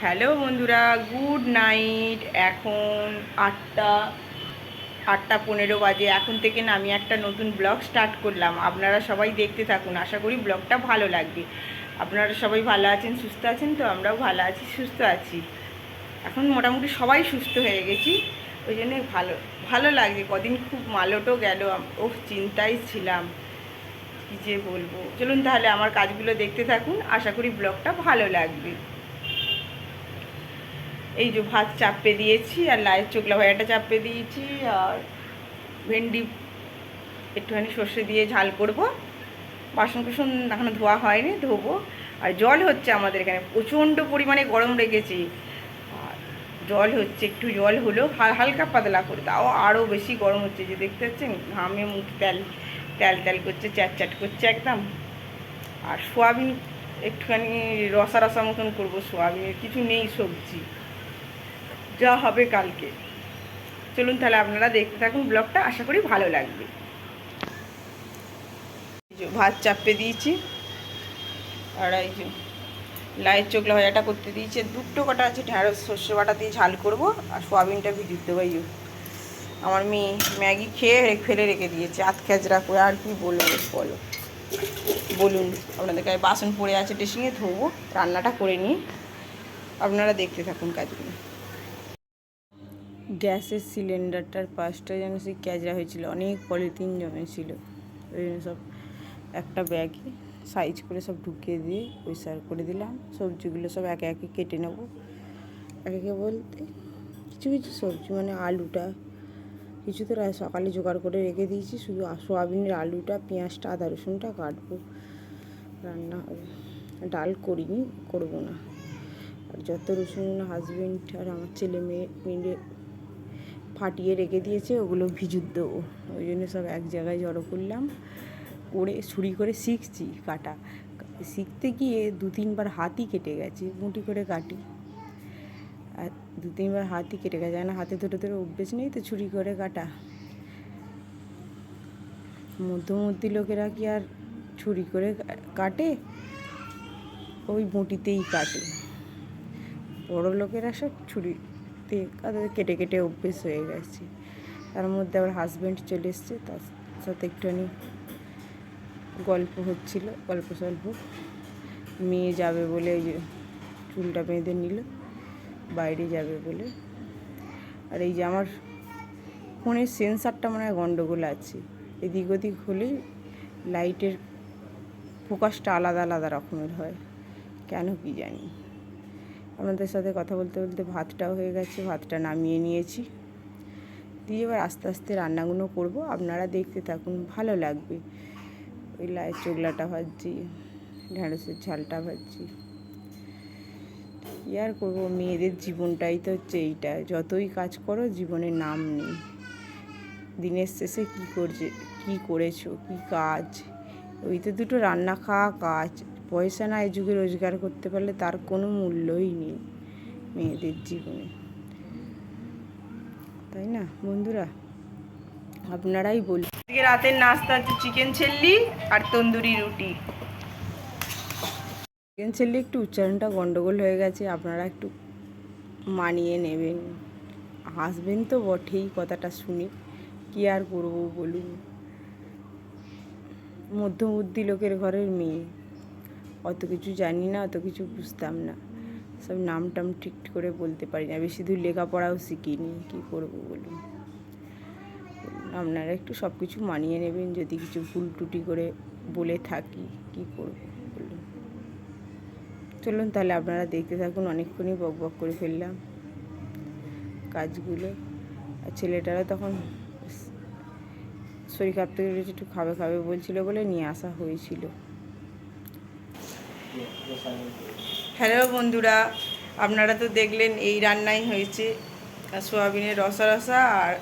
Hello বন্ধুরা, good night. এখন আটটা আটটা পনেরো বাজে। এখন থেকে না আমি একটা নতুন ব্লগ স্টার্ট করলাম। আপনারা সবাই দেখতে থাকুন। আশা করি ব্লগটা ভালো লাগবে। আপনারা সবাই ভালো আছেন, সুস্থ আছেন? তো আমরাও ভালো আছি, সুস্থ আছি। এখন মোটামুটি সবাই সুস্থ হয়ে গেছি। ওই জন্য ভালো ভালো লাগছে। কদিন খুব মালটও গেল। ও চিন্তায় ছিলাম। কী যে বলব। চলুন তাহলে আমার কাজগুলো দেখতে থাকুন। আশা করি ব্লগটা ভালো লাগবে। এই যে ভাত চাপে দিয়েছি আর লায়ের চোখলা ভাজাটা চাপে দিয়েছি আর ভেন্ডি একটুখানি সর্ষে দিয়ে ঝাল করব। বাসন কুসন এখনও ধোয়া হয়নি, ধোবো। আর জল হচ্ছে আমাদের এখানে, প্রচণ্ড পরিমাণে গরম রেখেছি আর জল হচ্ছে, একটু জল হলো, হালকা পাতলা করে, তাও আরও বেশি গরম হচ্ছে, যে দেখতে পাচ্ছেন? ঘামে মুখ তেল তেল তেল করছে, চ্যাট চ্যাট করছে একদম। আর সোয়াবিন একটুখানি রসা রসা মতন করব, সোয়াবিনের কিছু নেই সবজি। যা হবে কালকে। চলুন তাহলে আপনারা দেখতে থাকুন ব্লগটা, আশা করি ভালো লাগবে। ভাত চাপে দিয়েছি। আর এই যে লাইয়ের চোখলা ভাজাটা করতে দিয়েছি। দুটো কটা আছে, ঢ্যাঁড়স, সর্ষে বাটা দিয়ে ঝাল করব আর সোয়াবিনটা ভিজিয়ে দেবো, এই আমার মেয়ে ম্যাগি খেয়ে ফেলে রেখে দিয়েছে। আত খেজরা করে আর কি বলব বলো। বলুন আপনাদের কাছে বাসন পড়ে আছে ড্রেসিংয়ে ধোবো, রান্নাটা করে নিই। আপনারা দেখতে থাকুন কাজগুলো। গ্যাসের সিলিন্ডারটার পাশটা যেন সেই ক্যাজরা হয়েছিল। অনেক পলিথিন জমেছিল ওই জন্য সব একটা ব্যাগে সাইজ করে সব ঢুকিয়ে দিয়ে পরিষ্কার করে দিলাম। সবজিগুলো সব একে একে কেটে নেব। একে একে বলতে কিছু কিছু সবজি মানে আলুটা কিছু তো সকালে জোগাড় করে রেখে দিয়েছি। শুধু সোয়াবিনের আলুটা, পেঁয়াজটা, আদা, রসুনটা কাটবো। রান্না হবে ডাল করিনি, করব না। আর যত রসুন, হাজবেন্ড আর আমার ছেলে মেয়ে মিলে ফাটিয়ে রেখে দিয়েছে, ওগুলো ভিজুত দেবো। ওই জন্য সব এক জায়গায় জড়ো করলাম। করে, ছুরি করে শিখছি কাটা। শিখতে গিয়ে দু তিনবার হাতই কেটে গেছে মুটি করে কাটি। আর দু তিনবার হাতই কেটে গেছে না হাতে ধরে ধরে অভ্যেস নেই তো ছুরি করে কাটা। মধ্যমর্তী লোকেরা কি আর ছুরি করে কাটে? ওই মুটিতেই কাটে। বড় লোকেরা সব ছুরিতে কাদের কেটে কেটে অভ্যেস হয়ে গেছে। তার মধ্যে আবার হাজব্যান্ড চলে এসছে, তার সাথে একটুখানি গল্প হচ্ছিল, গল্প সল্প মেয়ে যাবে বলে চুলটা বেঁধে নিল, বাইরে যাবে বলে। আর এই যে আমার ফোনের সেন্সারটা মনে হয় গন্ডগোল আছে। এদিক ওদিক হলেই লাইটের ফোকাসটা আলাদা আলাদা রকমের হয়। কেন কি জানি। আপনাদের সাথে কথা বলতে বলতে ভাতটাও হয়ে গেছে, ভাতটা নামিয়ে নিয়েছি। দিয়ে এবার আস্তে আস্তে রান্নাগুলো করব। আপনারা দেখতে থাকুন, ভালো লাগবে। ওই লাইয়ের চোগলাটা ভাজছি ঢ্যাঁড়সের ঝালটা ভাজছি। কী আর করব, মেয়েদের জীবনটাই তো হচ্ছে এইটা। যতই কাজ করো, জীবনে নাম নেই। দিনের শেষে কী করছে, কী করেছ, কী কাজ? ওই তো দুটো রান্না খাওয়া কাজ। পয়সা না এই যুগে রোজগার করতে পারলে তার কোনো মূল্যই নেই মেয়েদের জীবনে। তাই না, বন্ধুরা? আপনারাই বলুন আজকে রাতের নাস্তা হচ্ছে চিকেন চিল্লি আর তন্দুরি রুটি। চিকেন চিল্লি একটু উচ্চারণটা গন্ডগোল হয়ে গেছে, আপনারা একটু মানিয়ে নেবেন। হাসবেন তো বটেই, কথাটা শুনে। কি আর করব বলুন? মধ্যবুদ্ধি লোকের ঘরের মেয়ে। অত কিছু জানি না, অত কিছু বুঝতাম না। সব নাম টাম ঠিক করে বলতে পারি না। বেশি দূর লেখাপড়াও শিখিনি, কী করব বলুন? আপনারা একটু সব কিছু মানিয়ে নেবেন, যদি কিছু ভুল টুটি করে বলে থাকি, কি করব বলুন? চলুন তাহলে আপনারা দেখতে থাকুন, অনেকক্ষণই বক বক করে ফেললাম কাজগুলো। আর ছেলেটারা তখন শরীর খারাপ থেকে একটু খাবে খাবে বলছিল বলে নিয়ে আসা হয়েছিল। হ্যালো বন্ধুরা, আপনারা তো দেখলেন এই রান্নাই হয়েছে সোয়াবিনের রসা রসা আর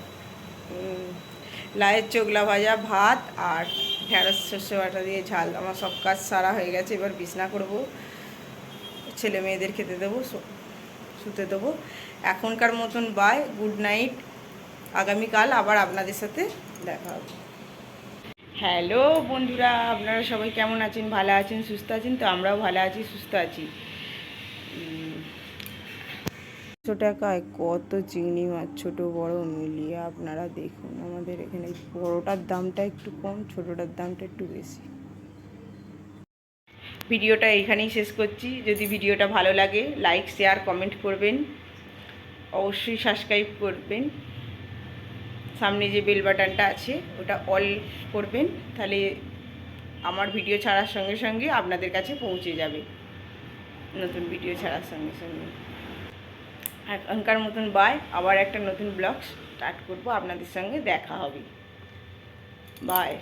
লায়ের চোগলা ভাজা, ভাত আর ঢেঁড়স শস্য বাটা দিয়ে ঝাল। আমার সব কাজ সারা হয়ে গেছে, এবার বিছনা করব। ছেলে মেয়েদের খেতে দেবো শুতে দেবো। এখনকার মতন বাই গুড নাইট আগামীকাল আবার আপনাদের সাথে দেখা হবে। হ্যালো বন্ধুরা, আপনারা সবাই কেমন আছেন? ভালো আছেন? সুস্থ আছেন? তো আমরাও ভালো আছি, সুস্থ আছি। একশো টাকায় কত চিংড়ি মাছ? ছোট, বড় মিলিয়ে আপনারা দেখুন, আমাদের এখানে বড়টার দামটা একটু কম, ছোটটার দামটা একটু বেশি। ভিডিওটা এখানেই শেষ করছি। যদি ভিডিওটা ভালো লাগে লাইক শেয়ার কমেন্ট করবেন। অবশ্যই সাবস্ক্রাইব করবেন। সামনে যে বেল বাটনটা আছে, ওটা অল করবেন, তাহলে আমার ভিডিও ছাড়ার সঙ্গে সঙ্গে আপনাদের কাছে পৌঁছে যাবে। নতুন ভিডিও ছাড়ার সঙ্গে সঙ্গে। এখনকার মতন বাই আবার একটা নতুন ব্লগ স্টার্ট করব, আপনাদের সঙ্গে দেখা হবে। বাই